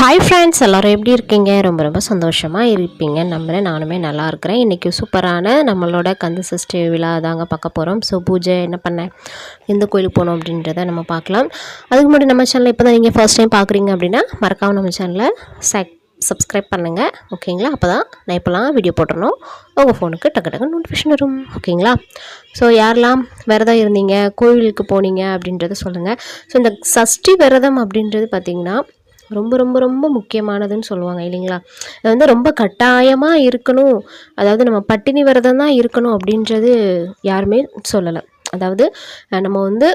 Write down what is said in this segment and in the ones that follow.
Hi friends எல்லோரும் எப்படி இருக்கீங்க? ரொம்ப ரொம்ப சந்தோஷமாக இருப்பீங்க. நம்புகிறேன் நானுமே நல்லா இருக்கிறேன். இன்றைக்கி சூப்பரான நம்மளோட கந்த சஷ்டி விழா தாங்க பார்க்க போகிறோம் ஸோ பூஜை என்ன பண்ணேன் எந்த கோயிலுக்கு போகணும் அப்படின்றத நம்ம பார்க்கலாம். அதுக்கு முன்னாடி நம்ம சேனலில் இப்போ தான் நீங்கள் ஃபர்ஸ்ட் டைம் பார்க்குறீங்க அப்படின்னா மறக்காம நம்ம சேனலை சக் சப்ஸ்கிரைப் பண்ணுங்கள் ஓகேங்களா அப்போ தான் நான் இப்போலாம் வீடியோ போட்டுறணும். உங்கள் ஃபோனுக்கு டக்கு டக்கு நோட்டிஃபிகேஷன் வரும். ஓகேங்களா ஸோ யாரெல்லாம் விரதம் இருந்தீங்க கோவிலுக்கு போனீங்க அப்படின்றத சொல்லுங்கள் ஸோ இந்த சஷ்டி விரதம் அப்படின்றது பார்த்திங்கன்னா ரொம்ப ரொம்ப ரொம்ப முக்கியமானதுன்னு சொல்லுவாங்க இல்லைங்களா? அது வந்து ரொம்ப கட்டாயமாக இருக்கணும். அதாவது நம்ம பட்டினி விரதம் தான் இருக்கணும் அப்படின்றது யாருமே சொல்லலை. அதாவது நம்ம வந்து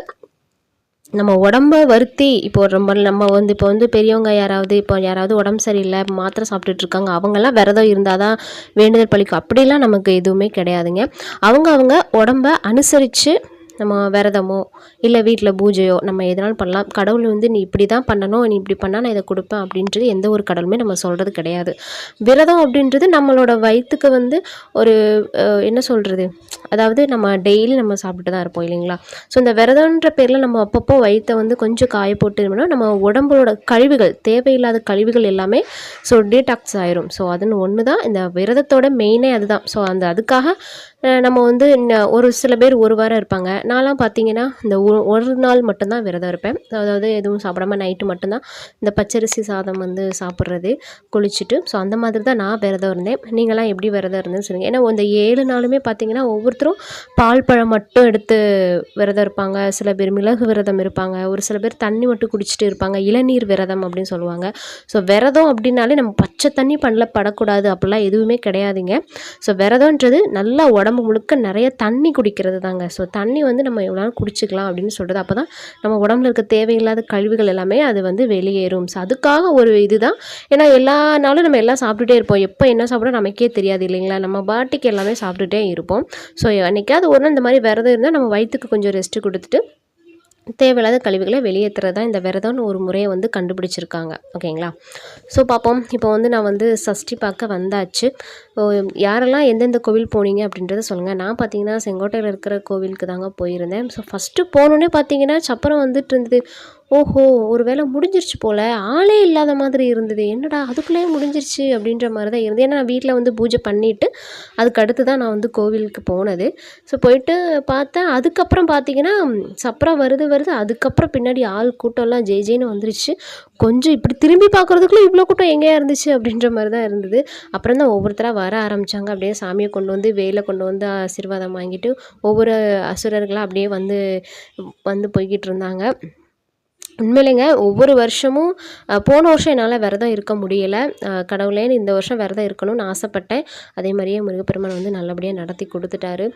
நம்ம உடம்ப வருத்தி இப்போ ரொம்ப நம்ம வந்து இப்போ வந்து பெரியவங்க யாராவது இப்போ யாராவது உடம்பு சரியில்லை மாத்திரை சாப்பிட்டுட்டு இருக்காங்க அவங்கெல்லாம் விரதம் இருந்தால் தான் வேண்டுதல் பழிக்கும். அப்படிலாம் நமக்கு எதுவுமே கிடையாதுங்க. அவங்க அவங்க உடம்ப அனுசரித்து நம்ம விரதமோ இல்லை வீட்டில் பூஜையோ நம்ம எதனாலும் பண்ணலாம். கடவுள் வந்து நீ இப்படி தான் பண்ணணும் நீ இப்படி பண்ணால் நான் இதை கொடுப்பேன் அப்படின்றது எந்த ஒரு கடவுளுமே நம்ம சொல்கிறது கிடையாது. விரதம் அப்படின்றது நம்மளோட வயிற்றுக்கு வந்து ஒரு என்ன சொல்கிறது அதாவது நம்ம டெய்லி நம்ம சாப்பிட்டு தான் இருப்போம் இல்லைங்களா? ஸோ இந்த விரதம்ன்ற பேரில் நம்ம அப்பப்போ வயிற்றை வந்து கொஞ்சம் காய போட்டு இருந்தோம்னா நம்ம உடம்போட கழிவுகள் தேவையில்லாத கழிவுகள் எல்லாமே ஸோ டீடாக்ஸ் ஆயிரும். ஸோ அதுன்னு ஒன்று தான் இந்த விரதத்தோட மெயினே அதுதான். ஸோ அந்த அதுக்காக நம்ம வந்து ஒரு சில பேர் ஒரு வாரம் இருப்பாங்க. நான்லாம் பார்த்தீங்கன்னா இந்த ஒ- ஒரு நாள் மட்டும்தான் விரதம் இருப்பேன். அதாவது எதுவும் சாப்பிடாம நைட்டு மட்டும்தான் இந்த பச்சரிசி சாதம் வந்து சாப்பிட்றது குளிச்சுட்டு. ஸோ அந்த மாதிரி தான் நான் விரதம் இருந்தேன். நீங்களாம் எப்படி விரதம் இருந்தேன்னு சொல்லுங்கள் ஏன்னா இந்த ஏழு நாளுமே பார்த்தீங்கன்னா ஒவ்வொருத்தரும் பால் பழம் மட்டும் எடுத்து விரதம் இருப்பாங்க. சில பேர் மிளகு விரதம் இருப்பாங்க. ஒரு சில பேர் தண்ணி மட்டும் குடிச்சிட்டு இருப்பாங்க. இளநீர் விரதம் அப்படின்னு சொல்லுவாங்க. ஸோ விரதம் அப்படின்னாலே நம்ம பச்சை தண்ணி பண்ணல படக்கூடாது அப்படிலாம் எதுவுமே கிடையாதுங்க. ஸோ விரதம்ன்றது நல்லா உடம்பு முழுக்க நிறைய தண்ணி குடிக்கிறது தாங்க ஸோ தண்ணி வந்து நம்ம எவ்வளோ குடிச்சிக்கலாம் அப்படின்னு சொல்கிறது அப்போ தான் நம்ம உடம்புல இருக்க தேவையில்லாத கழிவுகள் எல்லாமே அது வந்து வெளியேறும். ஸோ அதுக்காக ஒரு இதுதான். ஏன்னா எல்லா நாளும் நம்ம எல்லாம் சாப்பிட்டுட்டே இருப்போம். எப்போ என்ன சாப்பிட நமக்கே தெரியாது இல்லைங்களா? நம்ம பாட்டிக்கு எல்லாமே சாப்பிட்டுட்டே இருப்போம். ஸோ என்னைக்காவது ஒரு நாள் இந்த மாதிரி விரதம் இருந்தால் நம்ம வயிற்றுக்கு கொஞ்சம் ரெஸ்ட்டு கொடுத்துட்டு தேவையில்லாத கழிவுகளை வெளியேற்றுறது தான் இந்த விரதம்னு ஒரு முறையை வந்து கண்டுபிடிச்சிருக்காங்க. ஓகேங்களா? ஸோ பார்ப்போம் இப்போ வந்து நான் வந்து சஷ்டி பார்க்க வந்தாச்சு. யாரெல்லாம் எந்தெந்த கோவில் போனீங்க அப்படின்றத சொல்லுங்கள் நான் பார்த்தீங்கன்னா செங்கோட்டையில் இருக்கிற கோவிலுக்கு தாங்க போயிருந்தேன். ஸோ ஃபஸ்ட்டு போனோன்னே பார்த்தீங்கன்னா சப்பரம் வந்துட்டு இருந்தது. ஓஹோ ஒரு வேளை முடிஞ்சிருச்சு போல். ஆளே இல்லாத மாதிரி இருந்தது. என்னடா அதுக்குள்ளேயே முடிஞ்சிருச்சு அப்படின்ற மாதிரி தான் இருந்தது. ஏன்னா நான் வீட்டில் வந்து பூஜை பண்ணிவிட்டு அதுக்கு அடுத்து தான் நான் வந்து கோவிலுக்கு போனது. ஸோ போயிட்டு பார்த்தேன். அதுக்கப்புறம் பார்த்தீங்கன்னா சப்பரம் வருது வருது. அதுக்கப்புறம் பின்னாடி ஆள் கூட்டம்லாம் ஜெய் ஜெயின்னு வந்துருச்சு. கொஞ்சம் இப்படி திரும்பி பார்க்குறதுக்குள்ளே இவ்வளோ கூட்டம் எங்கேயா இருந்துச்சு அப்படின்ற மாதிரி தான் இருந்தது. அப்புறம் தான் ஒவ்வொருத்தராக வர ஆரம்பித்தாங்க அப்படியே சாமியை கொண்டு வந்து வேலை கொண்டு வந்து ஆசீர்வாதம் வாங்கிட்டு ஒவ்வொரு அசுரர்களாக அப்படியே வந்து வந்து போய்கிட்டு இருந்தாங்க. உண்மையிலேங்க ஒவ்வொரு வருஷமும் போன வருஷம் என்னால் விரதம் இருக்க முடியலை. கடவுளேன்னு இந்த வருஷம் விரதம் இருக்கணும்னு ஆசைப்பட்டேன். அதே மாதிரியே முருகப்பெருமான் வந்து நல்லபடியாக நடத்தி கொடுத்துட்டாரு.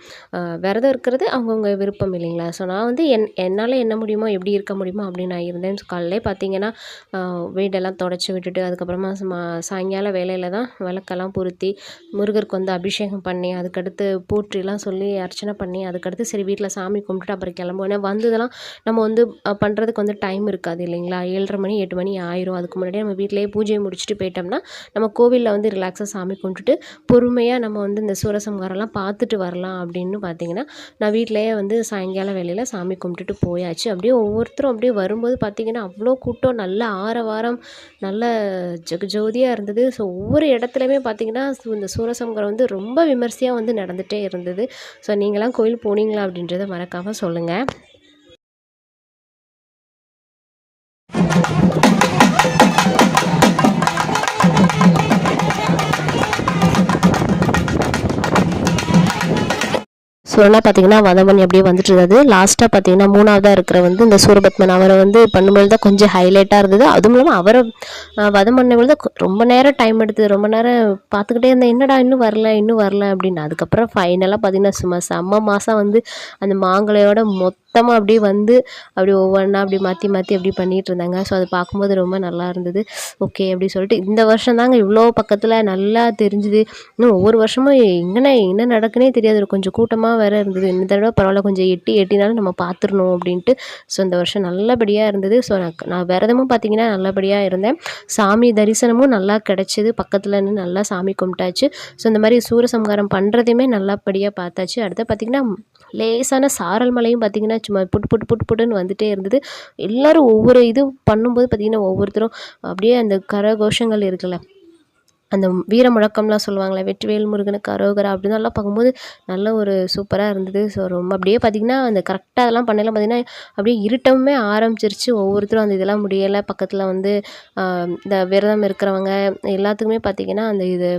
விரதம் இருக்கிறது அவங்கவுங்க விருப்பம் இல்லைங்களா? ஸோ நான் வந்து என் என்னால் என்ன முடியுமோ எப்படி இருக்க முடியுமோ அப்படின்னு நான் இருந்தேன். காலையிலே பார்த்தீங்கன்னா வீடெல்லாம் தொடச்சி விட்டுட்டு அதுக்கப்புறமா சாயங்கால வேலையில் தான் விளக்கெல்லாம் பொருத்தி முருகருக்கு வந்து அபிஷேகம் பண்ணி அதுக்கடுத்து போற்றிலாம் சொல்லி அர்ச்சனை பண்ணி அதுக்கடுத்து சரி வீட்டில் சாமி கும்பிட்டுட்டு அப்புறம் கிளம்புவேன் வந்ததெல்லாம் நம்ம வந்து பண்ணுறதுக்கு வந்து டைம் இருக்காது இல்லைங்களா? ஏழரை மணி எட்டு மணி ஆயிரும். அதுக்கு முன்னாடியே நம்ம வீட்டிலேயே பூஜையை முடிச்சுட்டு போயிட்டோம்னா நம்ம கோவிலில் வந்து ரிலாக்ஸாக சாமி கும்பிட்டுட்டு பொறுமையாக நம்ம வந்து இந்த சூரசம்காரெல்லாம் பார்த்துட்டு வரலாம் அப்படின்னு பார்த்தீங்கன்னா நான் வீட்டிலேயே வந்து சாயங்கால வேலையில் சாமி கும்பிட்டுட்டு போயாச்சு. அப்படியே ஒவ்வொருத்தரும் அப்படியே வரும்போது பார்த்திங்கன்னா அவ்வளோ கூட்டம் நல்ல ஆரவாரம் நல்ல ஜெகஜோதியாக இருந்தது. ஸோ ஒவ்வொரு இடத்துலையுமே பார்த்திங்கன்னா இந்த சூரசம்காரம் வந்து ரொம்ப விமர்சையாக வந்து நடந்துகிட்டே இருந்தது. ஸோ நீங்களாம் கோயில் போனீங்களா அப்படின்றத மறக்காமல் சொல்லுங்கள் ஃபுல்லாக பார்த்தீங்கன்னா வதமணி அப்படியே வந்துட்டு இருந்தது. லாஸ்ட்டாக பார்த்தீங்கன்னா மூணாவதாக இருக்கிற வந்து இந்த சூரபத்மன் அவரை வந்து பண்ணும்பொழுது தான் கொஞ்சம் ஹைலைட்டாக இருந்தது. அதுவும் இல்லாமல் அவரை அஹ், வதம் தான் ரொம்ப நேரம் டைம் எடுத்தது. ரொம்ப நேரம் பார்த்துக்கிட்டே இருந்தேன். என்னடா இன்னும் வரல இன்னும் வரல அப்படின்னு. அதுக்கப்புறம் ஃபைனலாக பார்த்தீங்கன்னா சும்மா செம்ம மாதம் வந்து அந்த மாங்கலையோட மொத்தமாக அப்படியே வந்து அப்படி ஒவ்வொன்றா அப்படி மாற்றி மாற்றி அப்படி பண்ணிகிட்டு இருந்தாங்க. ஸோ அது பார்க்கும்போது ரொம்ப நல்லா இருந்தது. ஓகே அப்படி சொல்லிட்டு இந்த வருஷம் தாங்க இவ்வளோ பக்கத்தில் நல்லா தெரிஞ்சுது. இன்னும் ஒவ்வொரு வருஷமும் எங்கன என்ன நடக்குனே தெரியாது. கொஞ்சம் கூட்டமாக சூப்பராக இருந்தது. இந்த தடவை பரவாயில்ல கொஞ்சம் எட்டி எட்டினாலும் நம்ம பார்த்துடணும் அப்படின்ட்டு. ஸோ இந்த வருஷம் நல்லபடியாக இருந்தது. ஸோ நான் நான் விரதமும் பார்த்திங்கன்னா நல்லபடியாக இருந்தேன். சாமி தரிசனமும் நல்லா கிடச்சிது. பக்கத்தில் நின்று நல்லா சாமி கும்பிட்டாச்சு. ஸோ இந்த மாதிரி சூரசம்ஹாரம் பண்ணுறதையுமே நல்லபடியாக பார்த்தாச்சு. அடுத்து பார்த்திங்கன்னா லேசான சாரல் மலையும் பார்த்திங்கன்னா சும்மா புட்டு புட்டு புட்டு புட்டுன்னு வந்துட்டே இருந்தது. எல்லோரும் ஒவ்வொரு இது பண்ணும்போது பார்த்திங்கன்னா ஒவ்வொருத்தரும் அப்படியே அந்த கரகோஷங்கள் இருக்குல்ல அந்த வீர முழக்கம்லாம் சொல்லுவாங்களே வெற்றிவேல் முருகனுக்கு அரோகரா அப்படின்னு எல்லாம் பார்க்கும்போது நல்ல ஒரு சூப்பராக இருந்தது. ஸோ ரொம்ப அப்படியே பார்த்திங்கன்னா அந்த கரெக்டாக அதெல்லாம் பண்ணலாம் பார்த்திங்கன்னா அப்படியே இருட்டமே ஆரம்பிச்சிருச்சு. ஒவ்வொருத்தரும் அந்த இதெல்லாம் முடியலை. பக்கத்தில் வந்து இந்த விரதம் இருக்கிறவங்க எல்லாத்துக்குமே பார்த்திங்கன்னா அந்த இது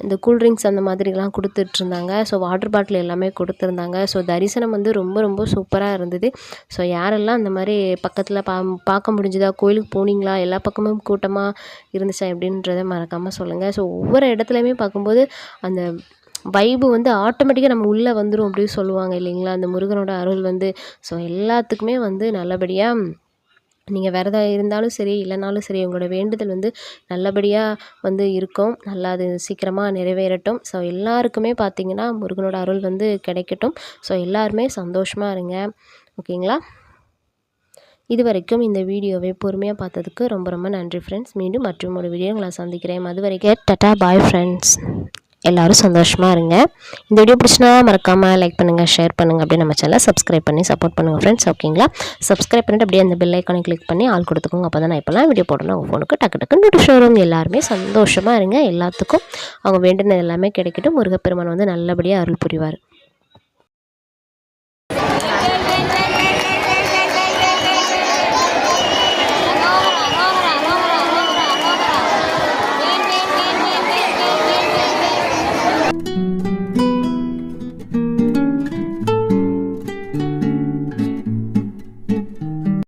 இந்த கூல்ட்ரிங்க்ஸ் அந்த மாதிரிலாம் கொடுத்துட்ருந்தாங்க. ஸோ வாட்டர் பாட்டில் எல்லாமே கொடுத்துருந்தாங்க. ஸோ தரிசனம் வந்து ரொம்ப ரொம்ப சூப்பராக இருந்தது. ஸோ யாரெல்லாம் அந்த மாதிரி பக்கத்தில் பா பார்க்க முடிஞ்சுதா? கோயிலுக்கு போனீங்களா? எல்லா பக்கமும் கூட்டமாக இருந்துச்சா? எப்படின்றத மறக்காமல் சொல்லுங்கள் ஸோ ஒவ்வொரு இடத்துலையுமே பார்க்கும்போது அந்த வைபு வந்து ஆட்டோமேட்டிக்காக நம்ம உள்ளே வந்துடும் அப்படின்னு சொல்லுவாங்க இல்லைங்களா? அந்த முருகனோட அருள் வந்து. ஸோ எல்லாத்துக்குமே வந்து நல்லபடியாக நீங்கள் விரதம் இருந்தாலும் சரி இல்லைனாலும் சரி உங்களோட வேண்டுதல் வந்து நல்லபடியாக வந்து இருக்கும். நல்லா அது சீக்கிரமாக நிறைவேறட்டும். ஸோ எல்லாருக்குமே பார்த்தீங்கன்னா முருகனோட அருள் வந்து கிடைக்கட்டும். ஸோ எல்லாருமே சந்தோஷமாக இருங்க. ஓகேங்களா? இது வரைக்கும் இந்த வீடியோவை பொறுமையாக பார்த்ததுக்கு ரொம்ப ரொம்ப நன்றி ஃப்ரெண்ட்ஸ் மீண்டும் மற்றும் ஒரு வீடியோ உங்களை சந்திக்கிறேன். அது வரைக்கும் டட்டா பாய் ஃப்ரெண்ட்ஸ் எல்லாரும் சந்தோஷமாக இருங்க. இந்த வீடியோ பிடிச்சினா மறக்காமல் லைக் பண்ணுங்கள் ஷேர் பண்ணுங்கள் அப்படியே நம்ம சேனலை சப்ஸ்கிரைப் பண்ணி சப்போர்ட் பண்ணுங்கள் ஃப்ரெண்ட்ஸ் ஓகேங்களா சப்ஸ்கிரைப் பண்ணிட்டு அப்படியே அந்த பெல் ஐக்கானை கிளிக் பண்ணி ஆள் கொடுத்துக்கோங்க. அப்போ தான் நான் இப்போலாம் வீடியோ போடணும். உங்கள் ஃபோனுக்கு டக்கு டக்கு நோட்டிஃபிகேஷன் வரும். எல்லாருமே சந்தோஷமாக இருங்க. எல்லாத்துக்கும் அவங்க வேண்டினது எல்லாமே கிடைக்கட்டும். முருகப்பெருமான் வந்து நல்லபடியாக அருள் புரிவார்.